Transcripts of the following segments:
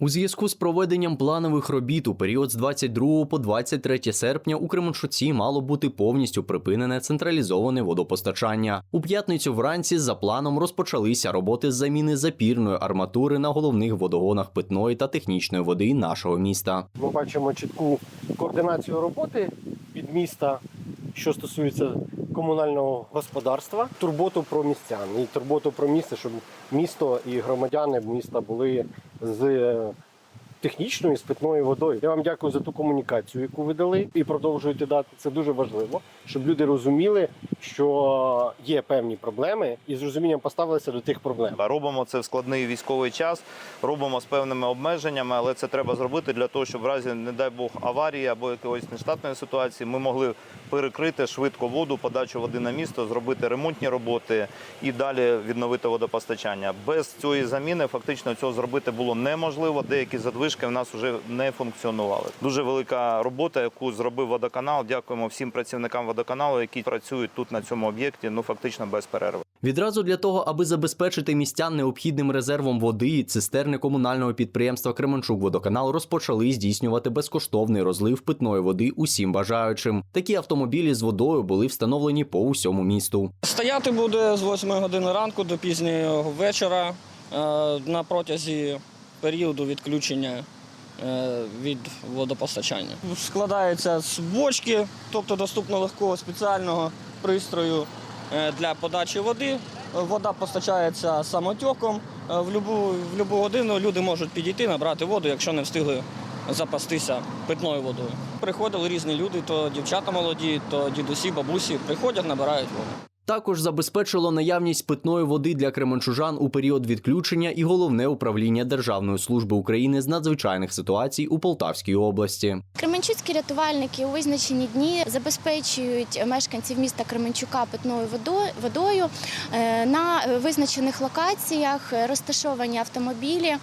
У зв'язку з проведенням планових робіт у період з 22 по 23 серпня у Кременчуці мало бути повністю припинене централізоване водопостачання. У п'ятницю вранці за планом розпочалися роботи з заміни запірної арматури на головних водогонах питної та технічної води нашого міста. Ми бачимо чітку координацію роботи від міста, що стосується комунального господарства, турботу про містян і турботу про місце, щоб місто і громадяни міста були з е, технічною і з питною водою. Я вам дякую за ту комунікацію, яку ви дали, і продовжуєте дати. Це дуже важливо, щоб люди розуміли, що є певні проблеми, і з розумінням поставилися до тих проблем. Робимо це в складний військовий час, робимо з певними обмеженнями, але це треба зробити для того, щоб в разі, не дай Бог, аварії або якоїсь нештатної ситуації ми могли перекрити швидко воду, подачу води на місто, зробити ремонтні роботи і далі відновити водопостачання. Без цієї заміни фактично цього зробити було неможливо. Деякі задвижки в нас вже не функціонували. Дуже велика робота, яку зробив водоканал. Дякуємо всім працівникам водоканалу, які працюють тут на цьому об'єкті. Ну фактично без перерви. Відразу для того, аби забезпечити містян необхідним резервом води, цистерни комунального підприємства Кременчук Водоканал розпочали здійснювати безкоштовний розлив питної води усім бажаючим. Такі автомобілі з водою були встановлені по усьому місту. Стояти буде з 8 години ранку до пізнього вечора е, на протязі періоду відключення е, від водопостачання. Складається з бочки, тобто доступно легкого спеціального пристрою для подачі води. Вода постачається самотьоком. В В любу, в любу годину люди можуть підійти, набрати воду, якщо не встигли запастися питною водою. Приходили різні люди, то дівчата молоді, то дідусі, бабусі приходять, набирають воду. Також забезпечило наявність питної води для кременчужан у період відключення і головне управління Державної служби України з надзвичайних ситуацій у Полтавській області. Кременчуцькі рятувальники у визначені дні забезпечують мешканців міста Кременчука питною водою. Е, На визначених локаціях розташовані автомобілі. Е,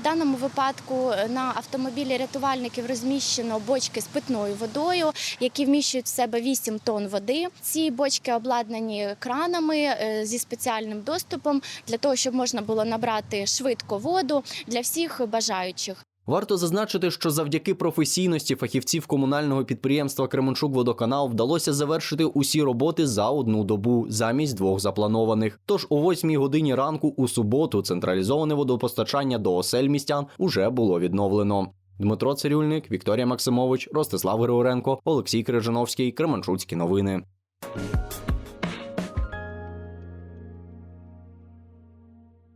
В даному випадку на автомобілі рятувальників розміщено бочки з питною водою, які вміщують в себе 8 тонн води. Ці бочки обладнані кранами е, зі спеціальним доступом для того, щоб можна було набрати швидко воду для всіх бажаючих. Варто зазначити, що завдяки професійності фахівців комунального підприємства Кременчук Водоканал вдалося завершити усі роботи за одну добу замість двох запланованих. Тож о 8 годині ранку у суботу централізоване водопостачання до осель містян уже було відновлено. Дмитро Цирюльник, Вікторія Максимович, Ростислав Григоренко, Олексій Крижановський, Кременчуцькі новини.